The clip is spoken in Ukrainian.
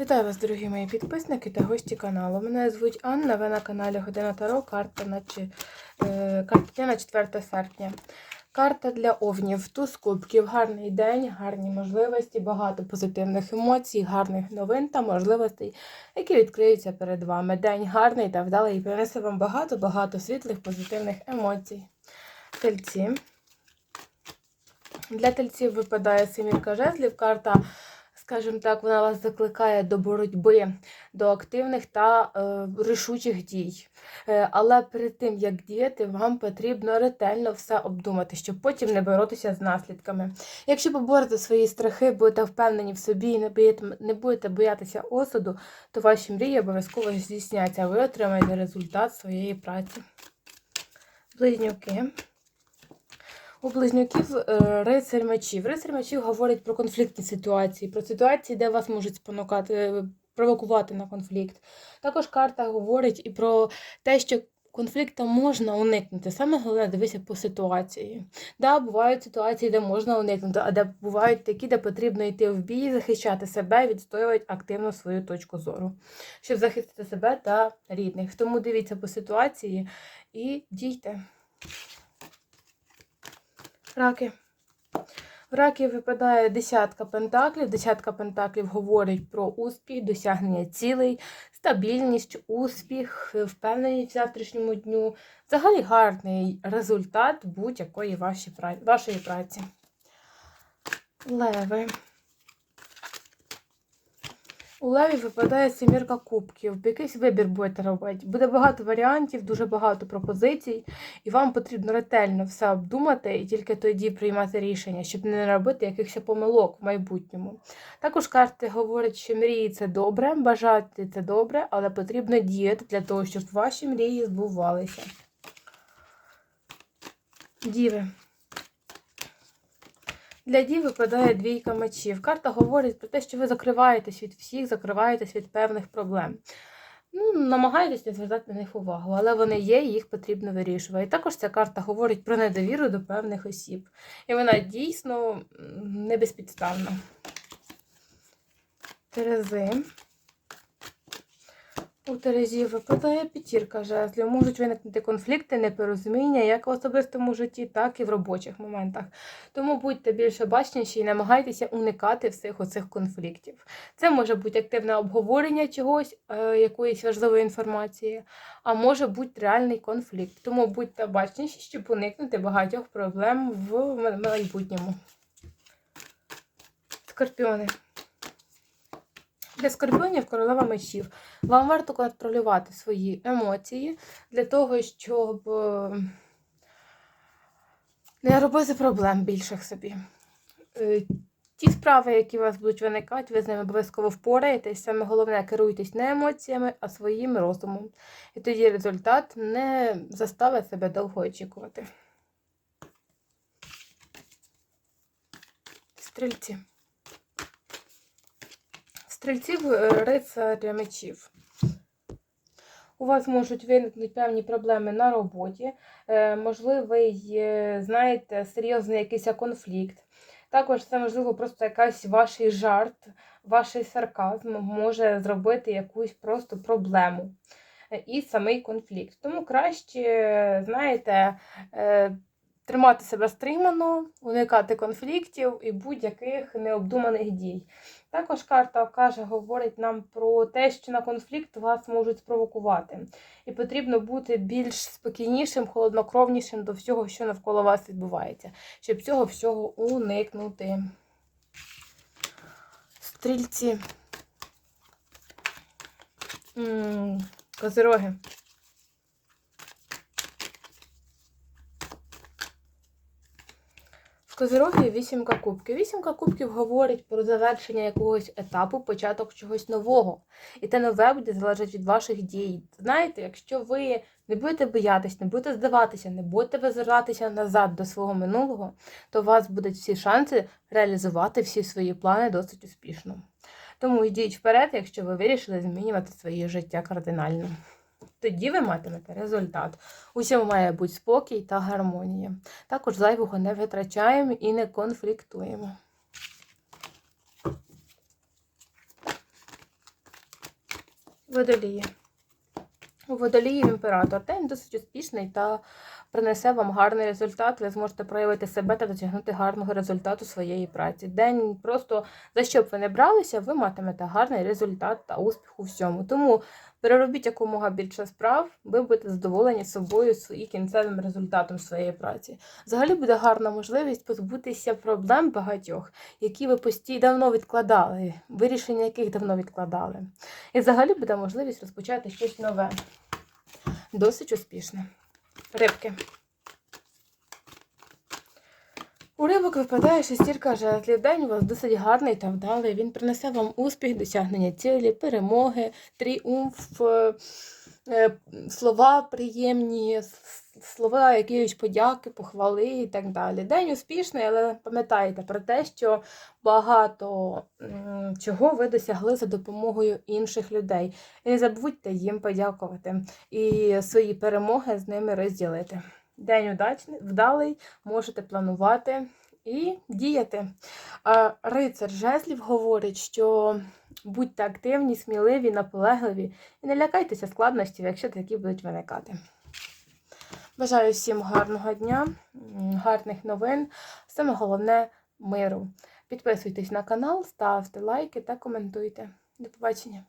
Вітаю вас, дорогі мої підписники та гості каналу. Мене звуть Анна, ви на каналі Година Таро, карта на, е, карта на 4 серпня. Карта для овнів, туз кубків, гарний день, гарні можливості, багато позитивних емоцій, гарних новин та можливостей, які відкриються перед вами. День гарний та вдалий і принесе вам багато-багато світлих позитивних емоцій. Тельці. Для тельців випадає семірка жезлів, карта скажімо так, вона вас закликає до боротьби, до активних та е, рішучих дій. Е, але перед тим, як діяти, вам потрібно ретельно все обдумати, щоб потім не боротися з наслідками. Якщо поборете свої страхи, будете впевнені в собі і не, боїте- не будете боятися осуду, то ваші мрії обов'язково здійсняться, а ви отримаєте результат своєї праці. Близнюки. У близнюків е, рицарь мечів. Рицарь мечів говорить про конфліктні ситуації, про ситуації, де вас можуть спонукати, е, провокувати на конфлікт. Також карта говорить і про те, що конфлікту можна уникнути. Саме головне дивися по ситуації. Да, бувають ситуації, де можна уникнути, а де бувають такі, де потрібно йти в бій, захищати себе, відстоювати активно свою точку зору, щоб захистити себе та рідних. Тому дивіться по ситуації і дійте. Раки. В раки випадає десятка пентаклів. Десятка пентаклів говорить про успіх, досягнення цілей, стабільність, успіх, впевненість в завтрашньому дню. Взагалі гарний результат будь-якої вашої праці. Леви. У леві випадає семірка кубків. Якийсь вибір будете робити. Буде багато варіантів, дуже багато пропозицій, і вам потрібно ретельно все обдумати і тільки тоді приймати рішення, щоб не робити якихось помилок в майбутньому. Також карти говорять, що мрії це добре, бажати це добре, але потрібно діяти для того, щоб ваші мрії збувалися. Діви. Для дій випадає двійка мечів. Карта говорить про те, що ви закриваєтесь від всіх, закриваєтесь від певних проблем. Ну, намагаєтесь не звертати на них увагу, але вони є, їх потрібно вирішувати. І також ця карта говорить про недовіру до певних осіб. І вона дійсно не безпідставна. Терези. У Терезів випадає п'ятірка жезлів. Можуть виникнути конфлікти, непорозуміння як в особистому житті, так і в робочих моментах. Тому будьте більш обачніші і намагайтеся уникати всіх оцих конфліктів. Це може бути активне обговорення чогось, е, якоїсь важливої інформації, а може бути реальний конфлікт. Тому будьте обачніші, щоб уникнути багатьох проблем в майбутньому. Скорпіони. Для скорпіонів королева мечів. Вам варто контролювати свої емоції для того, щоб е, не робити проблем більших собі. Е, Ті справи, які у вас будуть виникати, ви з ними обов'язково впораєтесь. Саме головне, керуйтесь не емоціями, а своїм розумом. І тоді результат не заставить себе довго очікувати. Стрільці. Стрільців е, рицаря мечів. У вас можуть виникнути певні проблеми на роботі, е, можливий, знаєте, серйозний якийсь конфлікт. Також це, можливо, просто якась ваш жарт, ваш сарказм може зробити якусь просто проблему е, і самий конфлікт. Тому краще, знаєте, тримати себе стримано, уникати конфліктів і будь-яких необдуманих дій. Також карта каже, говорить нам про те, що на конфлікт вас можуть спровокувати. І потрібно бути більш спокійнішим, холоднокровнішим до всього, що навколо вас відбувається, щоб цього всього уникнути. Стрільці. Козироги. В Козироги вісімка кубків. Вісімка кубків говорить про завершення якогось етапу, початок чогось нового. І те нове буде залежати від ваших дій. Знаєте, якщо ви не будете боятись, не будете здаватися, не будете визиратися назад до свого минулого, то у вас будуть всі шанси реалізувати всі свої плани досить успішно. Тому йдіть вперед, якщо ви вирішили змінювати своє життя кардинально. Тоді ви матимете результат. Усьому має бути спокій та гармонія. Також зайвого не витрачаємо і не конфліктуємо. Водолії. У водоліїв імператор. День досить успішний та принесе вам гарний результат. Ви зможете проявити себе та досягнути гарного результату своєї праці. День просто за що б ви не бралися, ви матимете гарний результат та успіх у всьому. Тому переробіть якомога більше справ, ви будете задоволені собою і кінцевим результатом своєї праці. Взагалі буде гарна можливість позбутися проблем багатьох, які ви постійно давно відкладали, вирішення яких давно відкладали. І взагалі буде можливість розпочати щось нове. Досить успішне. Рибки. У рибок випадає шестірка жезлів. День у вас досить гарний та вдалий. Він принесе вам успіх, досягнення цілі, перемоги, тріумф, е, е, слова приємні, слова якісь подяки, похвали і так далі. День успішний, але пам'ятайте про те, що багато чого ви досягли за допомогою інших людей. І не забудьте їм подякувати і свої перемоги з ними розділити. День удачний, вдалий, можете планувати і діяти. Рицар жезлів говорить, що будьте активні, сміливі, наполегливі і не лякайтеся складностей, якщо такі будуть виникати. Бажаю всім гарного дня, гарних новин, саме головне миру. Підписуйтесь на канал, ставте лайки та коментуйте. До побачення!